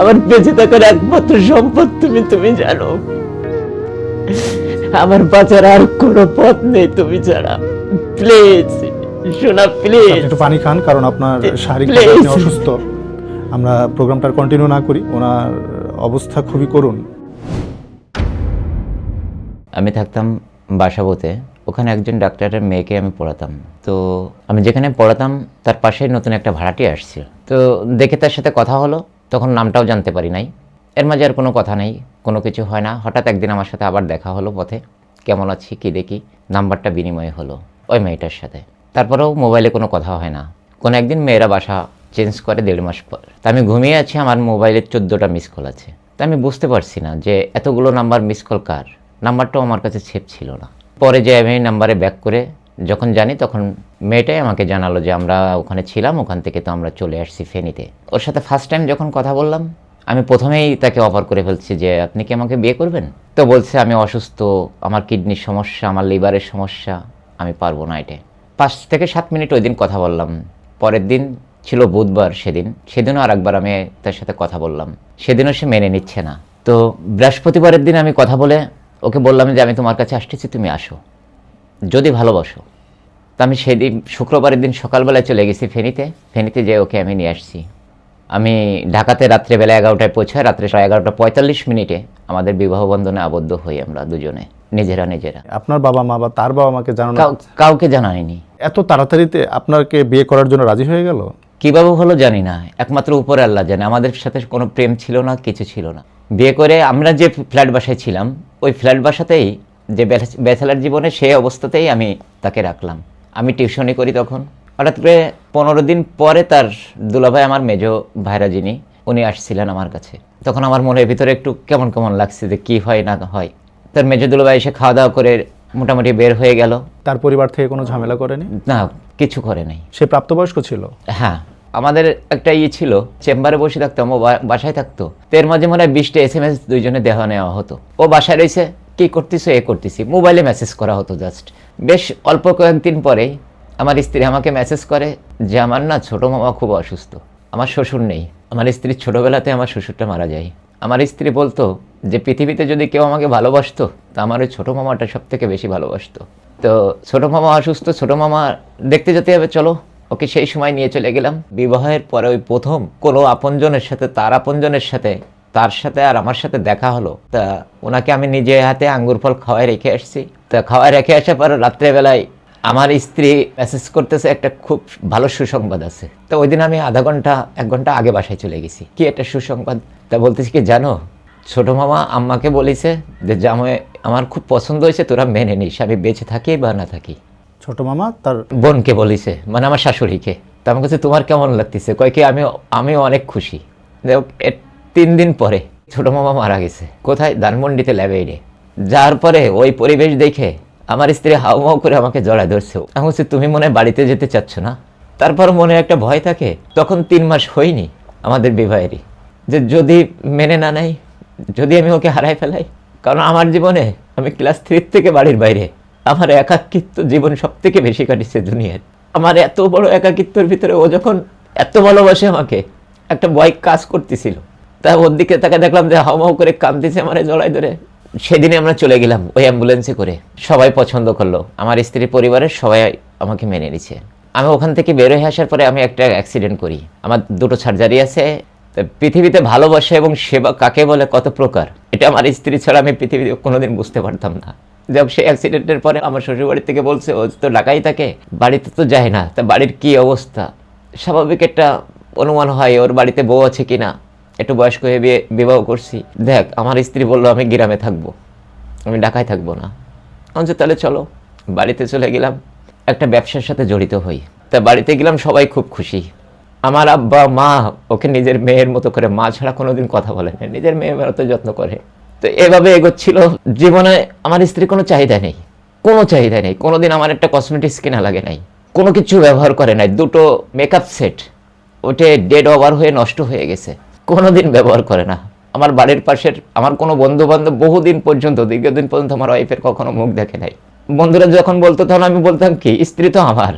আমার বেঁচে থাকার একমাত্র সম্পদ তুমি তুমি জানো। আমার বাঁচার আর কোনো পথ নেই তুমি ছাড়া। প্লিজ শোনা প্লিজ একটু পানি খান কারণ আপনার শারীরিক. অসুস্থ। আমরা প্রোগ্রামটা কন্টিনিউ না করি ওনার অবস্থা খুবই করুণ। আমি থাকতাম বাসাবোতে ওখানে একজন ডাক্তারের মেয়েকে আমি পড়াতাম। তো আমি যেখানে পড়াতাম তার পাশেই নতুন একটা ভাড়াটি আসছিল। তো দেখে তার সাথে কথা হলো তখন নামটাও জানতে পারি নাই। এর মাঝে আর কোনো কথা নেই, কোনো কিছু হয় না। হঠাৎ একদিন আমার সাথে আবার দেখা হলো পথে। কেমন আছি, কী দেখি? নাম্বারটা বিনিময় হলো ওই মেয়েটার সাথে। তারপরেও মোবাইলে কোনো কথা হয় না। কোনো একদিন মেয়েরা বাসা চেঞ্জ করে দেড় মাস পর। তা আমি ঘুমিয়ে আছি, আমার মোবাইলে চোদ্দোটা মিস কল আছে। তা আমি বুঝতে পারছি না যে এতগুলো নাম্বার মিস কল কার? নাম্বারটাও আমার কাছে সেভ ছিল না। পরে যে আমি নাম্বারে ব্যাক করে যখন জানি তখন মেয়েটাই আমাকে জানালো যে আমরা ওখানে ছিলাম, ওখান থেকে তো আমরা চলে আসছি ফেনীতে। ওর সাথে ফার্স্ট টাইম যখন কথা বললাম, আমি প্রথমেই তাকে অফার করে ফেলছি যে, আপনি কি আমাকে বিয়ে করবেন? তো বলছে, আমি অসুস্থ, আমার কিডনির সমস্যা, আমার লিভারের সমস্যা, আমি পারব না এটা। পাঁচ থেকে সাত মিনিট ওই দিন কথা বললাম। পরের দিন ছিল বুধবার সেদিন, সেদিনও আর একবার আমি তার সাথে কথা বললাম। সেদিনও সে মেনে নিচ্ছে না। তো বৃহস্পতিবারের দিন আমি কথা বলে ওকে বললাম যে, আমি তোমার কাছে আসতেছি, তুমি আসো। যদি ভালোবাসো তো আমি সেদিন শুক্রবারের দিন সকালবেলায় চলে গেছি ফেনীতে। ফেনীতে যেয়ে ওকে আমি নিয়ে আসছি। আমি ঢাকাতে রাত্রেবেলা এগারোটায় পৌঁছায় রাত্রে সাড়ে এগারোটা পঁয়তাল্লিশ মিনিটে আমাদের বিবাহ বন্ধনে আবদ্ধ হই আমরা দুজনে নিজেরা নিজেরা। আপনার বাবা মা বা তার বাবা মাকে জানানো কাউ- কাউকে জানাইনি। এত তাড়াতাড়িতে আপনাকে বিয়ে করার জন্য রাজি হয়ে গেল? কীভাবে হলো জানি না একমাত্র উপরে আল্লাহ জানে আমাদের সাথে কোনো প্রেম ছিল না কিছু ছিল না। বিয়ে করে আমরা যে ফ্ল্যাট বাসায় ছিলাম ওই ফ্ল্যাট বাসাতেই যে ব্যাচেলার জীবনে সেই অবস্থাতেই আমি তাকে রাখলাম। আমি টিউশনি করি তখন। হঠাৎ করে পনেরো দিন পরে তার দুলাভাই আমার মেজ ভাইরা যিনি উনি আসছিলেন আমার কাছে। তখন আমার মনের ভিতরে একটু কেমন কেমন লাগছে যে কী হয় না হয়। তার মেজ দুলাভাই এসে খাওয়া দাওয়া করে মোটামুটি বের হয়ে গেল। তার পরিবার থেকে কোনো ঝামেলা করেনি? না কিছু করে নাই। সে প্রাপ্তবয়স্ক ছিল? হ্যাঁ আমাদের একটা ইয়ে ছিল চেম্বারে বসে থাকতাম ও বাসায় থাকতো। এর মাঝে মনে হয় বিশটা এস এম এস দুইজনে দেওয়া নেওয়া হতো। ও বাসায় রয়েছে কি করতেছো, এ করতেছি। মোবাইলে মেসেজ করা হতো জাস্ট বেশ অল্প কয়েকদিন পরেই আমার স্ত্রী আমাকে মেসেজ করে যে, আমার না ছোট মামা খুব অসুস্থ। আমার শ্বশুর নেই। আমার স্ত্রীর ছোটবেলাতে আমার শ্বশুরটা মারা যায়। আমার স্ত্রী বলতো যে, পৃথিবীতে যদি কেউ আমাকে ভালোবাসতো, তা আমার ওই ছোটো মামাটা সব থেকে বেশি ভালোবাসতো। তো ছোট মামা অসুস্থ, ছোট মামা দেখতে যেতে হবে, চলো, ওকে সেই সময় নিয়ে চলে গেলাম। বিবাহের পরে ওই প্রথম কোনো আপনজনের সাথে, তার আপনজনের সাথে তার সাথে আর আমার সাথে দেখা হলো। তা ওনাকে আমি নিজে হাতে আঙ্গুর ফল খাওয়াই রেখে আসছি তা খাওয়াই রেখে আসার পর রাত্রেবেলায় আমার স্ত্রী মেসেজ করতেছে একটা খুব ভালো সুসংবাদ আছে। তো ওই দিন আমি আধা ঘণ্টা এক ঘণ্টা আগে বাসায় চলে গেছি। কি একটা সুসংবাদ? তা বলতেছি কি জানো ছোট মামা আম্মাকে বলেছে যে জামাই আমার খুব পছন্দ হয়েছে তোরা মেনে নিস আমি বেঁচে থাকি বা না থাকি। ছোট মামা তার বোনকে বলিছে মানে আমার শাশুড়িকে। তা আমার কাছে তোমার কেমন লাগতেছে? কয় কি আমি আমিও অনেক খুশি। তিন দিন পরে ছোট মামা মারা গেছে। কোথায়? ধানমন্ডিতে ল্যাবে রে যার পরে ওই পরিবেশ দেখে আমার স্ত্রী হাউমাউ করে আমাকে জড়ায় ধরছে। আমি বলছি, তুমি মনে বাড়িতে যেতে চাচ্ছ না? তারপর মনে একটা ভয় থাকে। তখন তিন মাস হয়নি আমাদের বিবাহেরই। যে যদি মেনে না নেয় যদি আমি ওকে হারাই ফেলাই, কারণ আমার জীবনে আমি ক্লাস থ্রি থেকে বাড়ির বাইরে, আমার একাকিত্ব জীবন সব থেকে বেশি কাটিছে দুনিয়ার আমার এত বড় একাকিত্বর ভিতরে ও যখন এত ভালোবাসে আমাকে, একটা ভয় কাজ করতেছিল। তা ওর দিকে তাকে দেখলাম যে হাওমাও করে কাঁদতেছে আমার জড়াই ধরে। সেদিনে আমরা চলে গেলাম ওই অ্যাম্বুলেন্সে করে। সবাই পছন্দ করল। আমার স্ত্রী পরিবারের সবাই আমাকে মেনে নিছে আমি ওখান থেকে বের হয়ে আসার পরে আমি একটা অ্যাক্সিডেন্ট করি। আমার দুটো সার্জারি আছে। পৃথিবীতে ভালোবাসা এবং সেবা কাকে বলে কত প্রকার? এটা আমার স্ত্রী ছাড়া আমি পৃথিবীতে কোনোদিন বুঝতে পারতাম না। যাক, সেই অ্যাক্সিডেন্টের পরে আমার শ্বশুরবাড়ি থেকে বলছে, ও তো ঢাকাই থাকে বাড়িতে তো যায় না। তা বাড়ির কি অবস্থা? স্বাভাবিক একটা অনুমান হয়, ওর বাড়িতে বউ আছে কিনা? একটু বয়স্ক হয়ে বিয়ে, বিবাহ করছি। দেখ, আমার স্ত্রী বলল, আমি গ্রামে থাকব। আমি ঢাকায় থাকব না। আমি তাহলে চলো। বাড়িতে চলে গেলাম। একটা ব্যবসার সাথে জড়িত হই। তা বাড়িতে গেলাম, সবাই খুব খুশি। আমার আব্বা, মা, ওকে নিজের মেয়ের মতো করে, মা ছাড়া কোনোদিন কথা বলে না। নিজের মেয়ের মতো যত্ন করে। তো এভাবে এগোচ্ছিল। জীবনে আমার স্ত্রীর কোনো চাহিদা নেই। কোনো চাহিদা নেই। কোনোদিন আমার একটা কসমেটিক্স কেনা লাগে নাই। কোনো কিছু ব্যবহার করে নাই। দুটো মেকআপ সেট ওটে ডেড ওভার হয়ে নষ্ট হয়ে গেছে। কোনোদিন ব্যবহার করে না। আমার বাড়ির পাশের, আমার কোনো বন্ধু বান্ধব বহুদিন পর্যন্ত, দীর্ঘদিন পর্যন্ত আমার ওয়াইফের কখনো মুখ দেখে নাই। বন্ধুরা যখন বলতো, তখন আমি বলতাম কি, স্ত্রী তো আমার,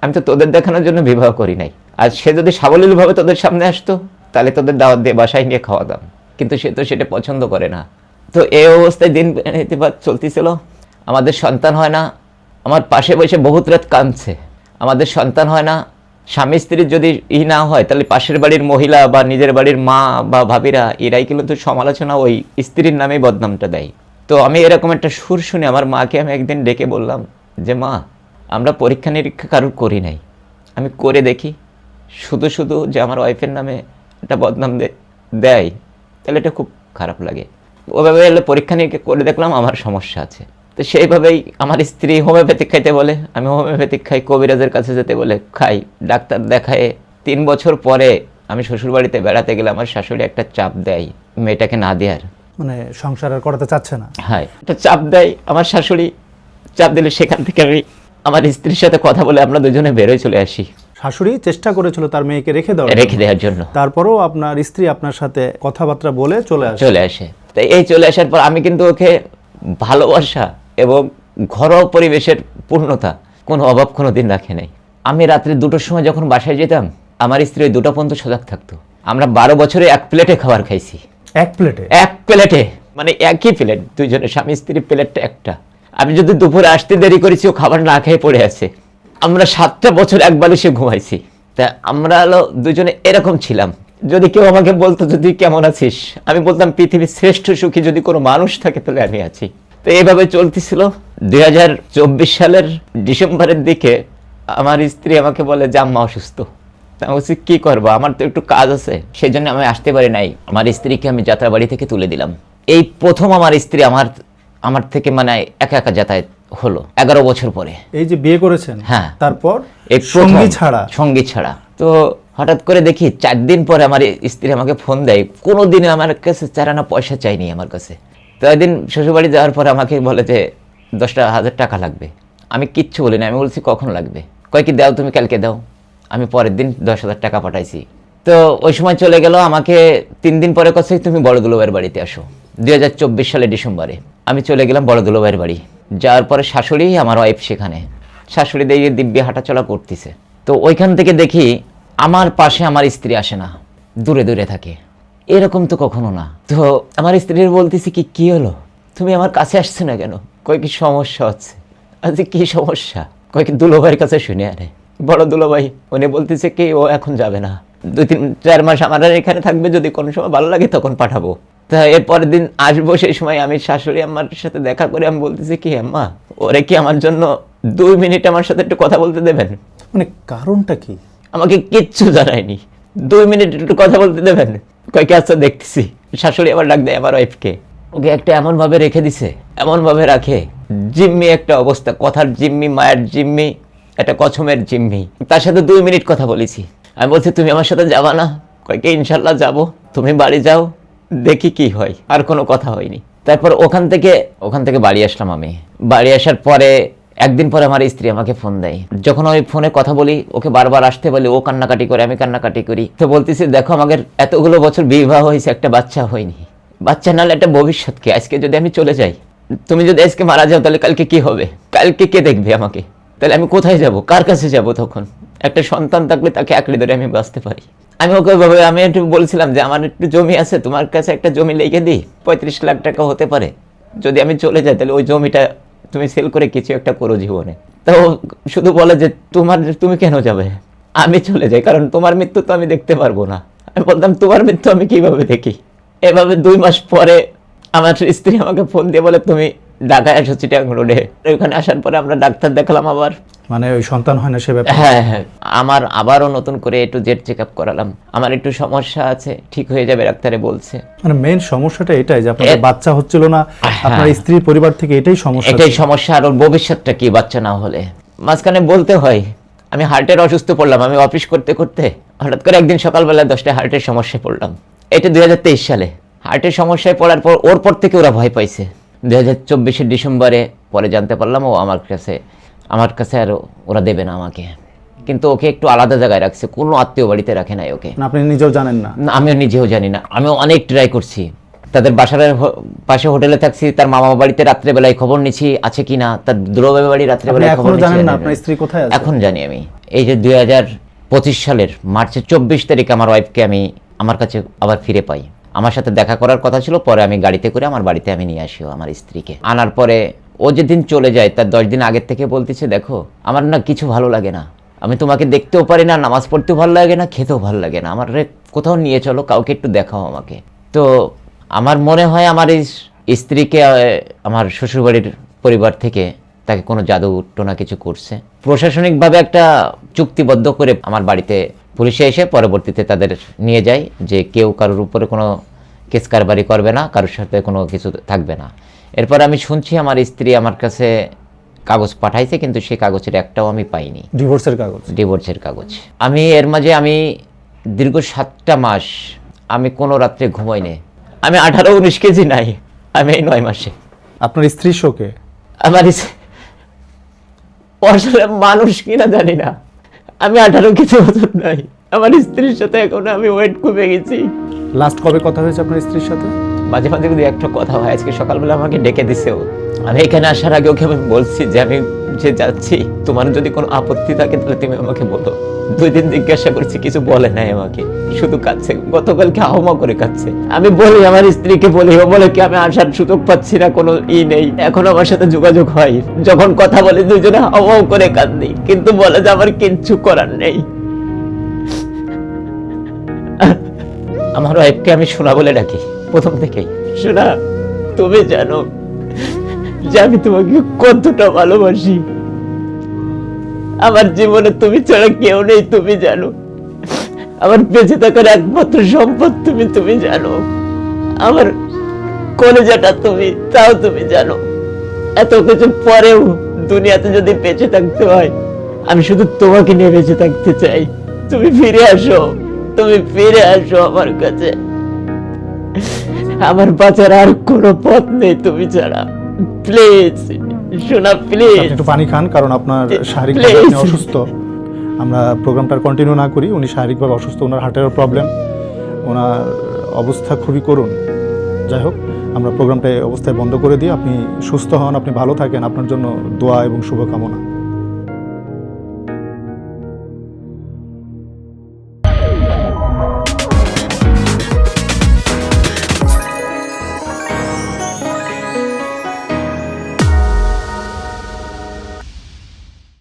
আমি তো তোদের দেখানোর জন্য বিবাহ করি নাই। আর সে যদি সাবলীলভাবে তোদের সামনে আসতো, তাহলে তোদের দাওয়াত দিয়ে বাসায় নিয়ে খাওয়াতাম। কিন্তু সে তো সেটা পছন্দ করে না। তো এই অবস্থায় দিন ইতিবাদ চলতেছিল। আমাদের সন্তান হয় না। আমার পাশে বসে বহুত রাত কাঁদছে। আমাদের সন্তান হয় না। স্বামী স্ত্রীর যদি ই না হয়, তাহলে পাশের বাড়ির মহিলা বা নিজের বাড়ির মা বা ভাবিরা, এরাই কিন্তু সমালোচনা ওই স্ত্রীর নামেই বদনামটা দেয়। তো আমি এরকম একটা সুর শুনে আমার মাকে আমি একদিন ডেকে বললাম যে, মা, আমরা পরীক্ষা নিরীক্ষা কারোর করি নাই। আমি করে দেখি। শুধু শুধু যে আমার ওয়াইফের নামে একটা বদনাম দেয়, তাহলে এটা খুব খারাপ লাগে। ওভাবে পরীক্ষা নিরীক্ষা করে দেখলাম আমার সমস্যা আছে। তো সেইভাবেই আমার স্ত্রী হোমিওপ্যাথিক খাইতে বলে আমি হোমিওপ্যাথিক খাই কবিরাজের কাছে যেতে বলে খাই। ডাক্তার দেখায় তিন বছর পরে আমি শ্বশুরবাড়িতে বেড়াতে গেলে আমার শাশুড়ি একটা চাপ দেয় মেয়েটাকে না দেওয়ার মানে সংসার আর করাতে চাচ্ছে না। হ্যাঁ। একটা চাপ দেয় আমার শাশুড়ি চাপ দিলে সেখান থেকে আমি আমার স্ত্রীর সাথে কথা বলে আমরা দুজনে বেরোয় চলে আসি। শাশুড়ি চেষ্টা করেছিল তার মেয়েকে রেখে দেওয়ার রেখে দেওয়ার জন্য। তারপরেও আপনার স্ত্রী আপনার সাথে কথাবার্তা বলে চলে আসে। চলে আসে। তাই এই চলে আসার পর আমি কিন্তু ওকে ভালোবাসা এবং ঘরোয়া পরিবেশের পূর্ণতা কোনো অভাব কোনো দিন রাখে নাই। আমি রাত্রে দুটোর সময় যখন বাসায় যেতাম আমার স্ত্রী ওই দুটো পর্যন্ত সজাগ থাকতো। আমরা বারো বছরে এক প্লেটে খাবার খাইছি। এক প্লেটে? এক প্লেটে মানে একই প্লেট দুইজনে স্বামী স্ত্রী প্লেটটা একটা। আমি যদি দুপুরে আসতে দেরি করেছি ও খাবার না খেয়ে পড়ে আছে। আমরা সাতটা বছর এক বালিশে ঘুমাইছি। তা আমরা হলো দুজনে এরকম ছিলাম। যদি কেউ আমাকে বলতো যদি কেমন আছিস? আমি বলতাম পৃথিবীর শ্রেষ্ঠ সুখী যদি কোনো মানুষ থাকে তাহলে আমি আছি। তো এইভাবে চলতেছিল। দুই হাজার চব্বিশ সালের ডিসেম্বরের দিকে আমার স্ত্রী আমাকে বলে যে আম্মা অসুস্থ। আমি বলছি কি করব? আমার তো একটু কাজ আছে। সেই জন্য আমি আসতে পারি নাই। আমার স্ত্রীকে আমি যাত্রাবাড়ি থেকে তুলে দিলাম। এই প্রথম আমার স্ত্রী আমার আমার থেকে মানে একা একা যাতায়াত হলো এগারো বছর পরে। এই যে বিয়ে করেছেন হ্যাঁ। তারপর এই সঙ্গী ছাড়া? সঙ্গী ছাড়া। তো হঠাৎ করে দেখি চার দিন পরে আমার স্ত্রী আমাকে ফোন দেয়। কোনো দিনে আমার কাছে চারানা পয়সা চাইনি আমার কাছে। তো একদিন শ্বশুরবাড়ি যাওয়ার পরে আমাকে বলে যে, দশটা হাজার টাকা লাগবে। আমি কিচ্ছু বলি না আমি বলছি, কখন লাগবে? কয়, কি দাও তুমি, কালকে দাও। আমি পরের দিন দশ হাজার টাকা পাঠাইছি। তো ওই সময় চলে গেল, আমাকে তিন দিন পরে কাছে তুমি বড় দুলোবাইয়ের বাড়িতে আসো। দুই হাজার চব্বিশ সালে ডিসেম্বরে আমি চলে গেলাম বড় দুলোবাইয়ের বাড়ি। যাওয়ার পরে শাশুড়ি আমার ওয়াইফ সেখানে। শাশুড়ি দিয়ে দিব্যি হাঁটাচলা করতেছে। তো ওইখান থেকে দেখি আমার পাশে আমার স্ত্রী আসে না, দূরে দূরে থাকে। এরকম তো কখনো না। তো আমার স্ত্রীর বলতেছি কি কি হলো? তুমি আমার কাছে আসছে না কেন? কই কি সমস্যা হচ্ছে? আচ্ছা কি সমস্যা? কই কি দুলোভাইয়ের কাছে শুনে আরে। বড় দুলোভাই উনি বলতেছে কি ও এখন যাবে না। দুই তিন চার মাস আমার এখানে থাকবে যদি কোনো সময় ভালো লাগে তখন পাঠাবো। তা এর পরের দিন আসব সেই সময় আমি শাশুড়ি আমার সাথে দেখা করে আমি বলতেছি কি আম্মা ওরে কি আমার জন্য দুই মিনিট আমার সাথে একটু কথা বলতে দেবেন? মানে কারণটা কি? আমাকে কিচ্ছু জানায়নি। দুই মিনিট একটু কথা বলতে দেবেন? কয়েক আচ্ছা দেখতেছি। শাশুড়ি আবার ডাক দেয়, আমার ওয়াইফকে ওকে একটা এমন ভাবে রেখে দিছে এমন ভাবে রাখে, জিম্মি একটা অবস্থা, কথার জিম্মি, মায়ের জিম্মি, একটা কছমের জিম্মি। তার সাথে দুই মিনিট কথা বলেছি। আমি বলছি, তুমি আমার সাথে যাবা না? কয়েকে ইনশাল্লাহ যাব। তুমি বাড়ি যাও, দেখি কি হয়। আর কোনো কথা হয়নি। তারপর ওখান থেকে ওখান থেকে বাড়ি আসলাম আমি। বাড়ি আসার পরে একদিন পরে আমার স্ত্রী আমাকে ফোন দেয়। যখন আমি ফোনে কথা বলি, ওকে বারবার আসতে বলি, ও কান্নাকাটি করে, আমি কান্নাকাটি করি। তো বলতেছি, দেখো, আমাদের এতগুলো বছর বিবাহ হয়েছে, একটা বাচ্চা হয়নি। বাচ্চা নাহলে একটা ভবিষ্যৎকে আজকে যদি আমি চলে যাই, তুমি যদি আজকে মারা যাও, তাহলে কালকে কি হবে? কালকে কে দেখবে আমাকে? তাহলে আমি কোথায় যাব? কার কাছে যাব তখন? একটা সন্তান থাকলে তাকে আঁকড়ে ধরে আমি বাঁচতে পারি। আমি ওকে ভাবে আমি একটু বলছিলাম যে, আমার একটু জমি আছে, তোমার কাছে একটা জমি লেগে দিই। পঁয়ত্রিশ লাখ টাকা হতে পারে। যদি আমি চলে যাই, তাহলে ওই জমিটা তুমি সেল করে কিছু একটা করো জীবনে। তো শুধু বলে যে তোমার, তুমি কেন যাবে? আমি চলে যাই, কারণ তোমার মৃত্যু তো আমি দেখতে পারব না। আমি বলতাম, তোমার মৃত্যু আমি কীভাবে দেখি? এভাবে দুই মাস পরে আমার স্ত্রী আমাকে ফোন দিয়ে বলে তুমি ঢাকায় আসো চিটাং রোডে ওইখানে আসার পরে আমরা ডাক্তার দেখালাম আবার। মানে ওই সন্তান হয় না সে ব্যাপার? হ্যাঁ হ্যাঁ। আমার আবারও নতুন করে একটু জেট চেক আপ করালাম। আমার একটু সমস্যা আছে ঠিক হয়ে যাবে ডাক্তারে বলছে। মানে মেন সমস্যাটা এটাই যে আপনার বাচ্চা হচ্ছিল না আপনার হ্যাঁ। স্ত্রীর পরিবার থেকে এটাই সমস্যা এটাই সমস্যা আর ওর ভবিষ্যৎটা কি বাচ্চা না হলে? মাঝখানে বলতে হয় আমি হার্টের অসুস্থ পড়লাম আমি অফিস করতে করতে হঠাৎ করে একদিন সকালবেলা দশটায় হার্টের সমস্যায় পড়লাম। এটা দুই হাজার তেইশ সালে। হার্টের সমস্যায় পড়ার পর ওর পর থেকে ওরা ভয় পাইছে। দুই হাজার চব্বিশের ডিসেম্বরে পরে জানতে পারলাম ও আমার কাছে আমার কাছে আর ওরা দেবে না আমাকে। কিন্তু ওকে একটু আলাদা জায়গায় রাখছে কোনো আত্মীয় বাড়িতে রাখে নাই ওকে। আপনি নিজেও জানেন না? না, আমিও নিজেও জানি না। আমিও অনেক ট্রাই করছি। তাদের বাসার পাশে হোটেলে থাকছি তার মামা বাড়িতে রাত্রেবেলায় খবর নিছি আছে কি না? তার দুরবাই বাড়ি রাত্রেবেলায় খবর জানেন না আপনার স্ত্রী কোথায় আছে? এখন জানি আমি। এই যে দুই হাজার পঁচিশ সালের মার্চের চব্বিশ তারিখ আমার ওয়াইফকে আমি আমার কাছে আবার ফিরে পাই। আমার সাথে দেখা করার কথা ছিল, পরে আমি গাড়িতে করে আমার বাড়িতে আমি নিয়ে আসি আমার স্ত্রীকে। আনার পরে ও যেদিন চলে যায়, তার দশ দিন আগের থেকে বলতেছে, দেখো, আমার না কিছু ভালো লাগে না। আমি তোমাকে দেখতেও পারি না, নামাজ পড়তেও ভালো লাগে না, খেতেও ভালো লাগে না। আমার কোথাও নিয়ে চলো, কাউকে একটু দেখাও আমাকে। তো আমার মনে হয় আমার এই স্ত্রীকে আমার শ্বশুরবাড়ির পরিবার থেকে তাকে কোনো জাদু টোনা কিছু করছে। প্রশাসনিকভাবে একটা চুক্তিবদ্ধ করে আমার বাড়িতে পুলিশে এসে পরবর্তীতে তাদের নিয়ে যায় যে কেউ কারোর উপরে কোনো কেস কারবারি করবে না কারোর সাথে কোনো কিছু থাকবে না। এরপর আমি শুনছি আমার স্ত্রী আমার কাছে কাগজ পাঠাইছে কিন্তু সেই কাগজের একটাও আমি পাইনি। ডিভোর্সের কাগজ? ডিভোর্সের কাগজ। আমি এর মাঝে আমি দীর্ঘ সাতটা মাস আমি কোনো রাত্রে ঘুমাইনি। আমি আঠারো উনিশ কেজি নাই আমি এই নয় মাসে। আপনার স্ত্রী শোকে? আমার মানুষ কিনা জানি না। আমি আঠারো কিছু ওজন নাই। আমার স্ত্রীর সাথে এখন আমি ওয়েট কমে গেছি। লাস্ট কবে কথা হয়েছে আপনার স্ত্রীর সাথে? মাঝে মাঝে যদি একটা কথা হয় আজকে সকালবেলা আমাকে ডেকে দিছে আমি এখানে আসার আগে ওকে আমি বলছি যে আমি যে যাচ্ছি। তোমার যদি কোনো আপত্তি থাকে, তাহলে তুমি আমাকে বলো। দুই দিন জিজ্ঞাসা করছি, কিছু বলে নাই আমাকে। শুধু কাচ্ছে গতকালকে আহমা করে কাচ্ছে আমি বলি, আমার স্ত্রীকে বলি, ও বলে কি আমি আসার সুযোগ পাচ্ছি না, কোনো ই নেই। এখন আমার সাথে যোগাযোগ হয়। যখন কথা বলে, দুইজনে হাওয়াও করে কান্দি কিন্তু বলে যে আমার কিচ্ছু করার নেই। আমার ওয়াইফকে আমি সোনা বলে ডাকি। প্রথম থেকেই। সোনা, তুমি জানো যে আমি তোমাকে কতটা ভালোবাসি। আমার জীবনে তুমি ছাড়া কেউ নেই, তুমি জানো। আমার বেঁচে থাকার একমাত্র সম্পদ তুমি তুমি জানো। আমার কলেজাটা তুমি, তাও তুমি জানো। এত কিছু পরেও দুনিয়াতে যদি বেঁচে থাকতে হয়, আমি শুধু তোমাকে নিয়ে বেঁচে থাকতে চাই। তুমি ফিরে আসো, তুমি ফিরে আসো আমার কাছে। আমার বাঁচার আর কোনো পথ নেই তুমি ছাড়া। প্লিজ শোনা প্লিজ একটু পানি খান কারণ আপনার শারীরিকভাবে. আপনি অসুস্থ। আমরা প্রোগ্রামটা কন্টিনিউ না করি উনি শারীরিকভাবে অসুস্থ ওনার হার্টের প্রবলেম ওনার অবস্থা খুবই করুণ। যাই হোক আমরা প্রোগ্রামটা অবস্থায় বন্ধ করে দিই। আপনি সুস্থ হন আপনি ভালো থাকেন। আপনার জন্য দোয়া এবং শুভকামনা।